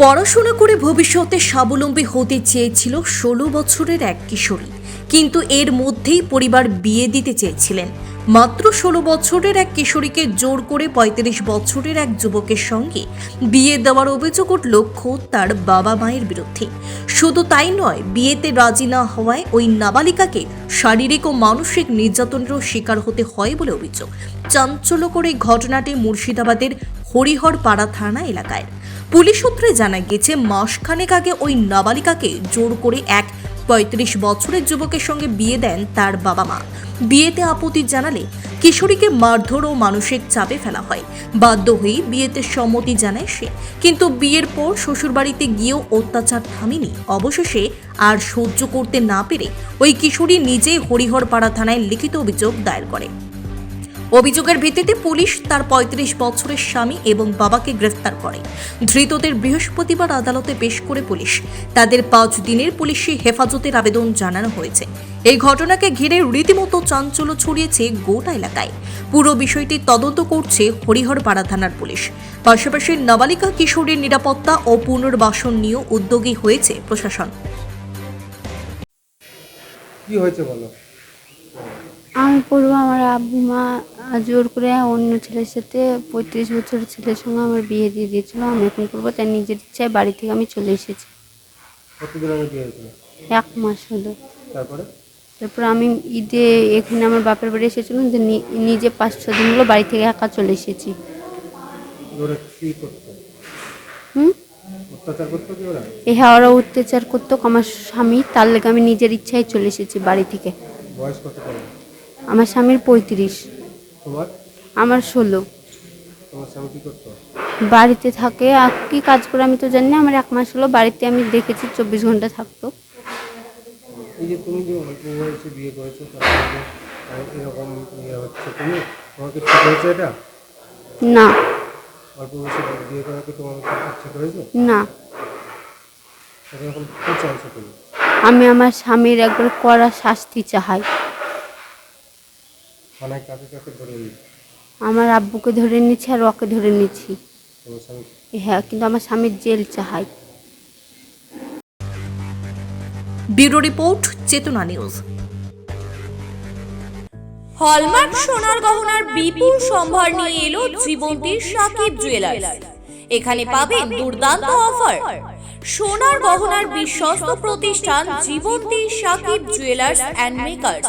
পড়াশোনা করে ভবিষ্যতে স্বাবলম্বী হতে চেয়েছিল ষোলো বছরের এক কিশোরী। কিন্তু এর মধ্যেই পরিবার বিয়ে দিতে চেয়েছিলেন। মাত্র ষোলো বছরের এক কিশোরীকে জোর করে পঁয়ত্রিশ বছরের এক যুবকের সঙ্গে বিয়ে দেওয়ার অভিযোগ উঠল খোদ তার বাবা মায়ের বিরুদ্ধে। শুধু তাই নয়, বিয়েতে রাজি না হওয়ায় ওই নাবালিকাকে শারীরিক ও মানসিক নির্যাতনেরও শিকার হতে হয় বলে অভিযোগ। চাঞ্চল্যকর এই ঘটনাটি মুর্শিদাবাদের হরিহর পাড়া থানা এলাকায়। পুলিশ সূত্রে জানা গেছে মাসখানেক আগে ওই নাবালিকাকে জোর করে এক পঁয়ত্রিশ বছরের যুবকের সঙ্গে বিয়ে দেন তার বাবা মা। বিয়েতে আপত্তি জানালে কিশোরীকে মারধর ও মানসিক চাপে ফেলা হয়। বাধ্য হয়ে বিয়েতে সম্মতি জানায় সে। কিন্তু বিয়ের পর শ্বশুরবাড়িতে গিয়েও অত্যাচার থামেনি। অবশেষে আর সহ্য করতে না পেরে ওই কিশোরী নিজেই হরিহরপাড়া থানায় লিখিত অভিযোগ দায়ের করে। অভিযোগের ভিত্তিতে পুলিশ তার পঁয়ত্রিশ বছরের স্বামী এবং বাবাকে গ্রেফতার করে। ধৃতদের বৃহস্পতিবার আদালতে পেশ করে পুলিশ। তাদের পাঁচ দিনের পুলিশি হেফাজতের আবেদন জানানো হয়েছে। এই ঘটনাকে ঘিরে রীতিমতো চাঞ্চল্য ছড়িয়েছে গোটা এলাকায়। পুরো বিষয়টি তদন্ত করছে হরিহরপাড়া থানার পুলিশ। পাশাপাশি নাবালিকা কিশোরীর নিরাপত্তা ও পুনর্বাসন নিয়েও উদ্যোগী হয়েছে প্রশাসন। কি হয়েছে বলো? পড়ব। আমার আব্বু মা জোর করে অন্য ছেলের সাথে পঁয়ত্রিশ বছরের ছেলের সঙ্গে আমার বিয়ে দিয়ে দিয়েছিল। আমি এখন করব তাই নিজের ইচ্ছায় বাড়ি থেকে আমি চলে এসেছি। এক মাস হলো। তারপরে? তারপর আমি ঈদে এখানে আমার বাপের বাড়ি এসেছিলাম। যে নিজে পাঁচ ছ দিন হলো বাড়ি থেকে একা চলে এসেছি। হ্যাঁ ওরা অত্যাচার করতো। আমার স্বামী তার লেগে আমি নিজের ইচ্ছায় চলে এসেছি বাড়ি থেকে। বয়স কত আমার স্বামীর পঁয়ত্রিশ। তোমার? আমার ষোলো। তোমার স্বামী কি করতো? বাড়িতে থাকে। আর কি কাজ করে আমি তো জানি না। আমার এক মাস হলো বাড়িতে আমি দেখেছি চব্বিশ ঘণ্টা থাকতো। এই যে তুমি যে অল্প বয়সে বিয়ে করেছ তারপরে এরকম ইয়ে হচ্ছে তুমি তোমাকে ঠিক হয়েছে এটা? না। অল্প বয়সে বিয়ে করাকে তোমার ঠিক হয়েছে না। এখন কি চাইছো তুমি? আমি আমার স্বামীর একবার কড়া শাস্তি চাই। থানায় কাকে কাকে ধরে নিই আমার আব্বুকে ধরে নিচ্ছি আর ওকে ধরে তোমার স্বামী? হ্যাঁ কিন্তু আমার স্বামীর jail চাহাই bureau report Chetana news. Hallmark সোনার গহনার বিপুল সম্ভার নিয়ে এলো জীবন্তীর সাকিব জুয়েলার্স এখানে পাবেন দুর্দান্ত অফার সোনার গহনার বিশ্বস্ত প্রতিষ্ঠান Jibanti Sakib jewellers and makers